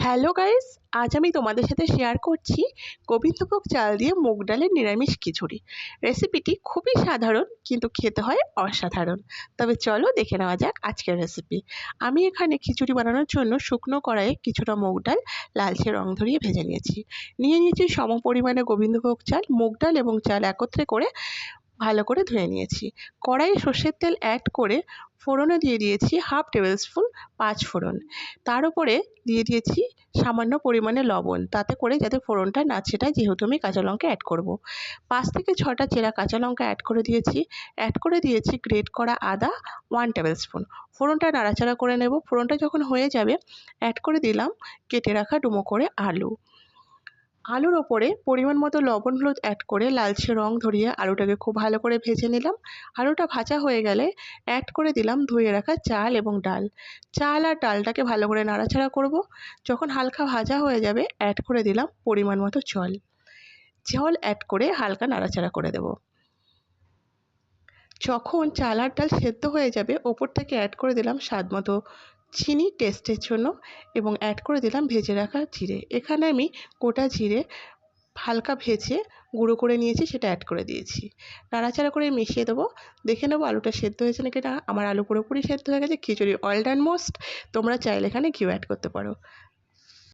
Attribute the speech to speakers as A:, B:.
A: Hello guys আজ আমি তোমাদের সাথে শেয়ার করছি গোবিন্দভোগ চাল দিয়ে মুগ ডালের নিরামিষ খিচুড়ি। রেসিপিটি খুবই সাধারণ, কিন্তু খেতে হয় অসাধারণ। তবে চলো দেখে নেওয়া যাক আজকের রেসিপি আমি এখানে খিচুড়ি বানানোর জন্য শুকনো কড়াইয়ে কিছুটা মুগ ডাল লালচে রং ধরিয়ে ভেজে নিয়েছি। নিয়ে নিয়েছি সম পরিমাণে গোবিন্দভোগ চাল, মুগ ডাল এবং চাল একত্রে করে ভালো করে ধুয়ে নিয়েছি। কড়াইয়ে সর্ষের তেল অ্যাড করে ফোড়নে দিয়ে দিয়েছি হাফ টেবিল স্পুন পাঁচ ফোড়ন। তার উপরে দিয়ে দিয়েছি সামান্য পরিমাণে লবণ। তাতে করে যাতে ফোড়নটা না ছেটায়, যেহেতু আমি কাঁচা লঙ্কা অ্যাড করব। পাঁচ থেকে ছটা চেরা কাঁচা লঙ্কা অ্যাড করে দিয়েছি। অ্যাড করে দিয়েছি গ্রেট করা আদা ওয়ান টেবিল স্পুন ফোড়নটা নাড়াচাড়া করে নেব। ফোড়নটা যখন হয়ে যাবে অ্যাড করে দিলাম কেটে রাখা ডুমো করে আলু। আলুর ওপরে পরিমাণ মতো লবণ হলুদ অ্যাড করে লালচে রং ধরিয়ে আলুটাকে খুব ভালো করে ভেজে নিলাম। আলুটা ভাজা হয়ে গেলে অ্যাড করে দিলাম ধুয়ে রাখা চাল এবং ডাল। চাল আর ডালটাকে ভালো করে নাড়াচাড়া করব। যখন হালকা ভাজা হয়ে যাবে অ্যাড করে দিলাম পরিমাণ মতো জল। জল অ্যাড করে হালকা নাড়াচাড়া করে দেব। যখন চাল আর ডাল সেদ্ধ হয়ে যাবে, ওপর থেকে অ্যাড করে দিলাম স্বাদ মতো চিনি টেস্টের জন্য এবং অ্যাড করে দিলাম ভেজে রাখা জিরে। এখানে আমি গোটা জিরে হালকা ভেজে গুঁড়ো করে নিয়েছি, সেটা অ্যাড করে দিয়েছি। নাড়াচাড়া করে মিশিয়ে দেবো। দেখে নেব আলুটা সেদ্ধ হয়েছে নাকি না। আমার আলু পুরোপুরি সেদ্ধ হয়ে গেছে। খিচুড়ি অয়েল অ্যান্ড মোস্ট তোমরা চাইলে এখানে ঘিউ অ্যাড করতে পারো।